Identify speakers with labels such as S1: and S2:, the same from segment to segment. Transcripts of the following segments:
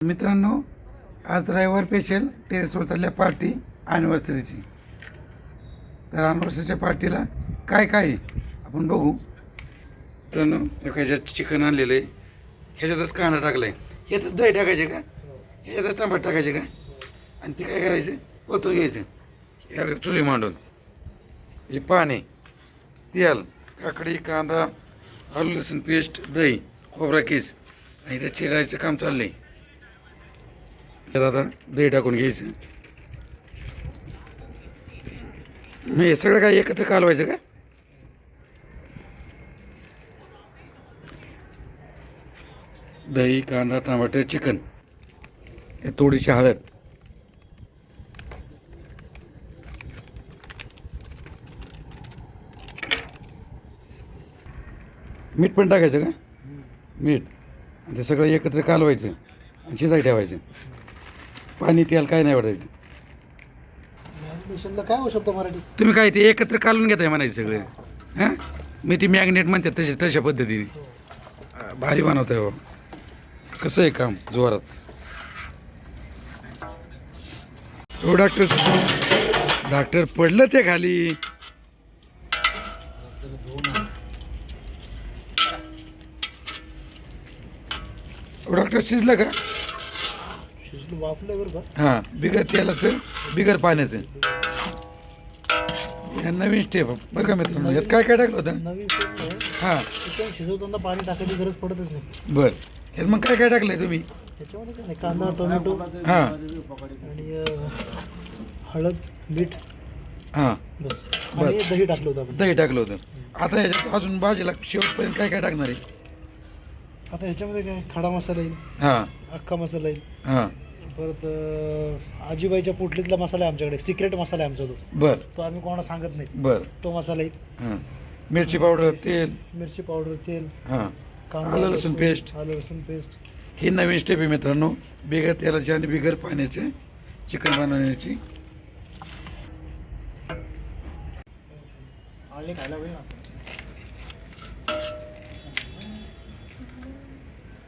S1: मित्रांनो आज रविवार स्पेशल टेरेसवर चालल्या पार्टी ॲनिव्हर्सरीची तर ॲनिव्हर्सरीच्या पार्टीला काय काय आपण बघू. मित्रांनो ह्याच्यात चिकन आणलेलं आहे. ह्याच्यातच कांदा टाकला आहे ह्यातच दही टाकायचे का? ह्याच्यातच टमाट टाकायचे का? आणि ते काय करायचं? ओतून घ्यायचं. ह्या चुली मांडून. हे पाणी तेल काकडी कांदा आलू लसूण पेस्ट दही खोबरा केस. आणि ते चिरायचं काम चाललं आहे तर आता दही टाकून घ्यायचं. मग हे सगळं काय एकत्र कालवायचं का? दही कांदा टमाटर चिकन. हे थोडीशी हळद. मीठ पण टाकायचं का? मीठ. ते सगळं एकत्र कालवायचं आणि शिजाय ठेवायचं. पाणी तेल काय नाही वाटायचं
S2: काय होऊ शकतो मराठी?
S1: तुम्ही काय ते एकत्र कालून घेताय म्हणायचं सगळे. हां? मी ती मॅग्नेट म्हणते तशी तशा पद्धतीने. अं, भारी बनवत आहे कसं आहे काम जोरात? हो डॉक्टर डॉक्टर पडलं ते खाली. हो डॉक्टर शिजलं का
S2: शिजलं वाफलं बरं का
S1: हां बिगर तेलाचं बिगर पाण्याचं. या नवीन स्टेप बरं का मित्रांनो यात काय काय टाकलं होतं?
S2: नवीन स्टेप आहे.
S1: हां.
S2: चिकन शिजवताना पाणी टाकायची गरज पडतच नाही.
S1: बरं. ह्यात मग काय काय टाकलंय तुम्ही?
S2: त्याच्यामध्ये काय नाही कांदा टोमॅटो
S1: हां.
S2: आणि अं, हळद मीठ.
S1: हां.
S2: बस. आणि दही टाकलं होतं आपण.
S1: दही टाकलं होतं. आता ह्याच्यात अजून भाजीला शेवटपर्यंत काय काय टाकणार आहे?
S2: आता ह्याच्यामध्ये काय खडा मसाला येईल
S1: हां.
S2: अख्खा मसाला येईल.
S1: हां.
S2: परत अं, आजीबाईच्या पोटलीतला मसाला आहे आमच्याकडे सिक्रेट मसाला आहे आमचा तो.
S1: बरं.
S2: तो आम्ही कोणाला सांगत नाही.
S1: बरं.
S2: तो मसाला येईल
S1: हां. मिरची पावडर तेल.
S2: मिरची पावडर तेल.
S1: हां.
S2: कांदा
S1: आलं लसूण पेस्ट
S2: आलं लसूण पेस्ट
S1: ही नवीन स्टेप आहे मित्रांनो. बिगर तेलाची आणि बिगर पाण्याचे चिकन बनवण्याची.
S2: आले खायला पाहिजे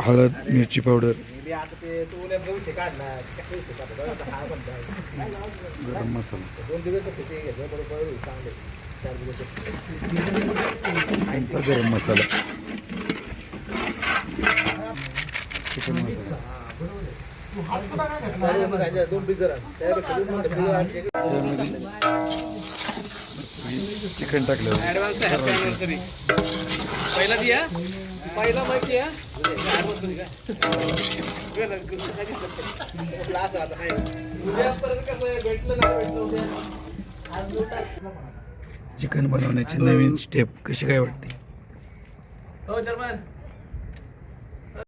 S1: हळद मिरची पावडर गरम मसाला. आमचा गरम मसाला. चिकन मसाला. चिकन टाकलं.
S3: पहिला दिया? पहिला माहिती आहे
S1: चिकन बनवण्याची नवीन स्टेप कशी काय वाटते?
S3: हो चर्मन